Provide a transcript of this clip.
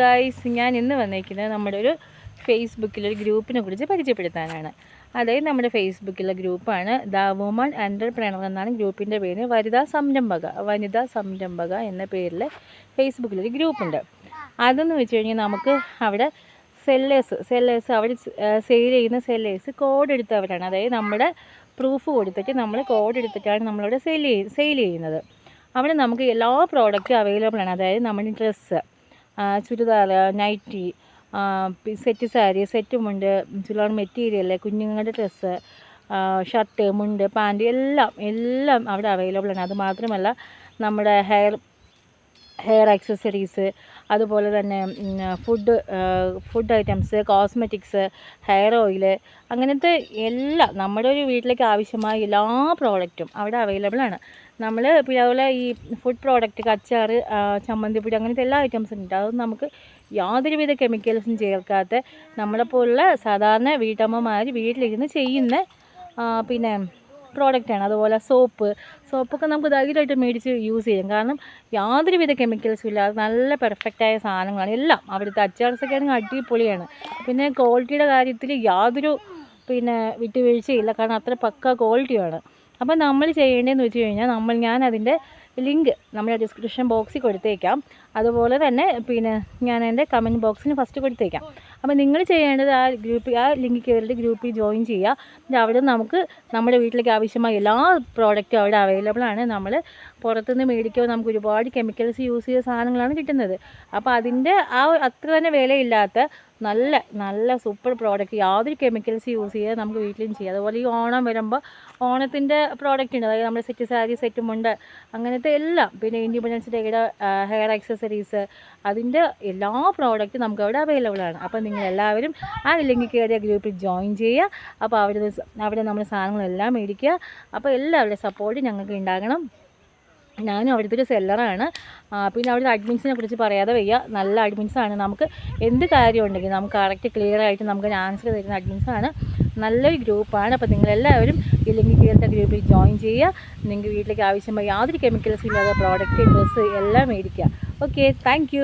Guys ഞാൻ ഇന്ന് വന്നേക്കുന്നത് നമ്മുടെ ഒരു ഫേസ്ബുക്കിലൊരു ഗ്രൂപ്പിനെ കുറിച്ച് പരിചയപ്പെടുത്താനാണ്. അതായത് നമ്മുടെ ഫേസ്ബുക്കിലെ ഗ്രൂപ്പാണ് ദ വുമൺ എന്റർപ്രണർ എന്നാണ് ഗ്രൂപ്പിന്റെ പേര്. വനിതാ സംരംഭക വനിതാ സംരംഭക എന്ന പേരിൽ ഫേസ്ബുക്കിലൊരു ഗ്രൂപ്പുണ്ട്. അതെന്ന് വെച്ച് കഴിഞ്ഞാൽ നമുക്ക് അവിടെ സെല്ലേഴ്സ് സെല്ലേഴ്സ് അവിടെ സെയിൽ ചെയ്യുന്ന സെല്ലേഴ്സ് കോഡ് എടുത്തവരാണ്. അതായത് നമ്മുടെ പ്രൂഫ് കൊടുത്തിട്ട് നമ്മൾ കോഡ് എടുത്തിട്ടാണ് നമ്മളവിടെ സെയിൽ സെയിൽ ചെയ്യുന്നത്. അവിടെ നമുക്ക് എല്ലാ പ്രോഡക്റ്റും അവൈലബിൾ ആണ്. അതായത് നമ്മുടെ dress churidar nightie set sari set മുണ്ട് ചുരിദാർ മെറ്റീരിയൽ കുഞ്ഞുങ്ങളുടെ ഡ്രസ്സ് ഷർട്ട് മുണ്ട് പാന്റ് എല്ലാം എല്ലാം അവിടെ അവൈലബിൾ ആണ്. അതുമാത്രമല്ല നമ്മുടെ ഹെയർ ഹെയർ ആക്സസറീസ് അതുപോലെ തന്നെ food food items cosmetics hair oil അങ്ങനത്തെ എല്ലാ നമ്മുടെ ഒരു വീട്ടിലേക്ക് ആവശ്യമായ എല്ലാ പ്രോഡക്റ്റും അവിടെ അവൈലബിൾ ആണ്. നമ്മൾ പിന്നെ അതുപോലെ ഈ ഫുഡ് പ്രോഡക്റ്റ് കച്ചാർ ചമ്മന്തിപ്പൊടി അങ്ങനത്തെ എല്ലാ ഐറ്റംസും ഉണ്ട്. അതൊന്നും നമുക്ക് യാതൊരുവിധ കെമിക്കൽസും ചേർക്കാത്ത നമ്മളെപ്പോലുള്ള സാധാരണ വീട്ടമ്മമാർ വീട്ടിലിരുന്ന് ചെയ്യുന്ന പിന്നെ പ്രോഡക്റ്റാണ് അതുപോലെ സോപ്പ് സോപ്പൊക്കെ നമുക്ക് ധൈര്യമായിട്ട് മേടിച്ച് യൂസ് ചെയ്യും. കാരണം യാതൊരുവിധ കെമിക്കൽസും ഇല്ലാതെ നല്ല പെർഫെക്റ്റായ സാധനങ്ങളാണ്. എല്ലാം അവിടുത്തെ അച്ചാർസൊക്കെ ആണെങ്കിൽ അടിപൊളിയാണ്. പിന്നെ ക്വാളിറ്റിയുടെ കാര്യത്തിൽ യാതൊരു പിന്നെ വിട്ടുവീഴ്ചയില്ല. കാരണം അത്ര പക്ക ക്വാളിറ്റിയാണ് അപ്പോൾ നമ്മൾ ചെയ്യേണ്ടതെന്ന് വെച്ച് കഴിഞ്ഞാൽ നമ്മൾ ഞാൻ അതിന്റെ ലിങ്ക് നമ്മുടെ ഡിസ്ക്രിപ്ഷൻ ബോക്സിൽ കൊടുത്തേക്കാം. അതുപോലെ തന്നെ പിന്നെ ഞാൻ എന്റെ കമന്റ് ബോക്സിന് ഫസ്റ്റ് കൊടുത്തേക്കാം അപ്പോൾ നിങ്ങൾ ചെയ്യേണ്ടത് ആ ഗ്രൂപ്പിൽ ആ ലിങ്കിൽ കയറിയിട്ട് ഗ്രൂപ്പിൽ ജോയിൻ ചെയ്യുക. എന്നിട്ട് അവിടെ നമുക്ക് നമ്മുടെ വീട്ടിലേക്ക് ആവശ്യമായ എല്ലാ പ്രോഡക്റ്റും അവിടെ അവൈലബിൾ ആണ്. നമ്മൾ പുറത്തുനിന്ന് മേടിക്കുമ്പോൾ നമുക്ക് ഒരുപാട് കെമിക്കൽസ് യൂസ് ചെയ്ത സാധനങ്ങളാണ് കിട്ടുന്നത്. അപ്പോൾ അതിന്റെ ആ അത്ര തന്നെ വിലയില്ലാത്ത നല്ല നല്ല സൂപ്പർ പ്രോഡക്റ്റ് യാതൊരു കെമിക്കൽസ് യൂസ് ചെയ്യാതെ നമുക്ക് വീട്ടിലും ചെയ്യാം. അതുപോലെ ഈ ഓണം വരുമ്പോൾ ഓണത്തിന്റെ പ്രോഡക്റ്റ് ഉണ്ട്. അതായത് നമ്മുടെ സെറ്റ് സാരി സെറ്റ് മുണ്ട് അങ്ങനത്തെ എല്ലാം. പിന്നെ ഇൻഡിപെൻഡൻസ് ഡേയുടെ ഹെയർ ആക്സസറീസ് അതിന്റെ എല്ലാ പ്രോഡക്റ്റും നമുക്ക് അവിടെ അവൈലബിൾ ആണ്. അപ്പോൾ നിങ്ങൾ എല്ലാവരും ആ ലിങ്ക് കയറിയ ഗ്രൂപ്പിൽ ജോയിൻ ചെയ്യുക. അപ്പോൾ അവിടെ അവിടെ നമ്മുടെ സാധനങ്ങളെല്ലാം മേടിക്കുക. അപ്പോൾ എല്ലാവരുടെ സപ്പോർട്ട് ഞങ്ങൾക്ക് ഉണ്ടാകണം. ഞാനും അവിടുത്തെ ഒരു സെല്ലറാണ് പിന്നെ അവിടുത്തെ അഡ്മിൻസിനെ കുറിച്ച് പറയാതെ വയ്യ. നല്ല അഡ്മിൻസാണ് നമുക്ക് എന്ത് കാര്യം ഉണ്ടെങ്കിൽ നമുക്ക് കറക്റ്റ് ക്ലിയർ ആയിട്ട് നമുക്ക് ആൻസർ തരുന്ന അഡ്മിൻസാണ് നല്ലൊരു ഗ്രൂപ്പാണ്. അപ്പോൾ നിങ്ങളെല്ലാവരും ഈ ലിങ്ക് കയറിയ ഗ്രൂപ്പിൽ ജോയിൻ ചെയ്യുക. നിങ്ങൾക്ക് വീട്ടിലേക്ക് ആവശ്യമായ യാതൊരു കെമിക്കൽസും ഇല്ലാതെ പ്രോഡക്റ്റ് ഡ്രസ്സ് എല്ലാം മേടിക്കുക. Okay thank